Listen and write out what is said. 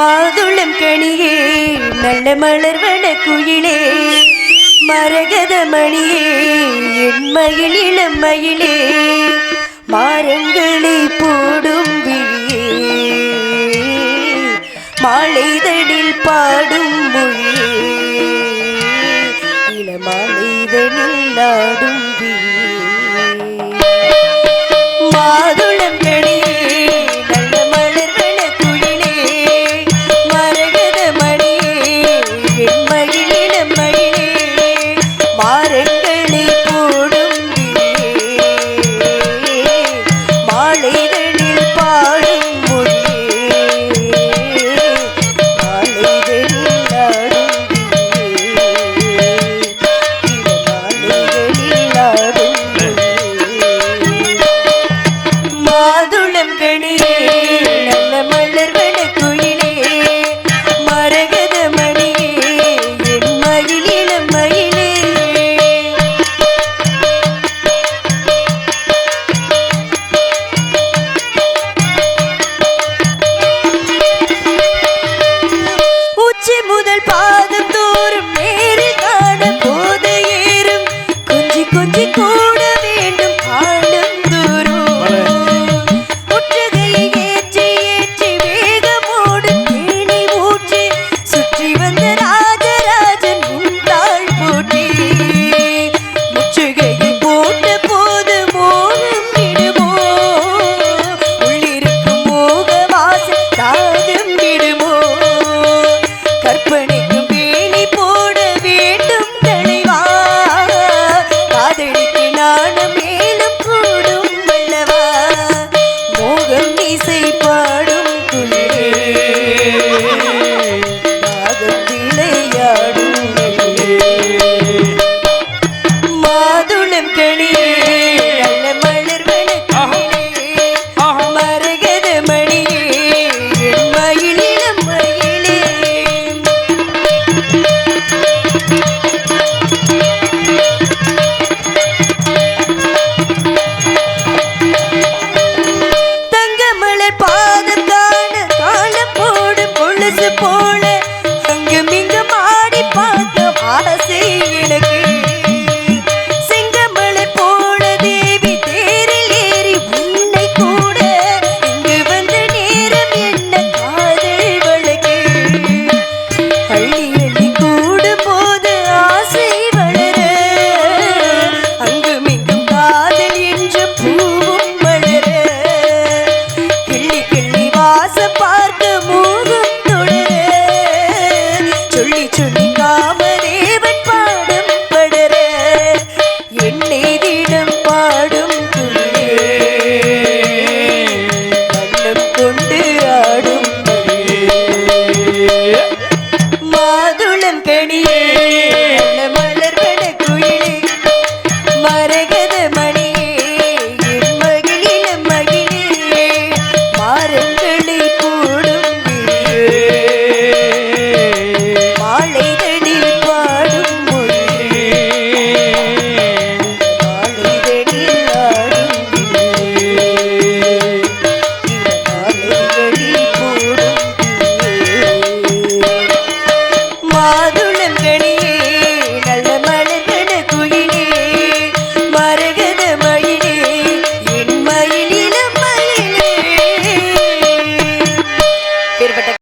மாதுளம் கனியே நல்ல மலர் வன குயிலே. மரகத மணியே என் மயில் இளம் மயிலே. மாரங்களை போடும் விழியே. மாலைதனில் பாடும் மொழியே. இள இளமாலைதனில் ஆடும் விழியே. மாதுளம் கனியே மணி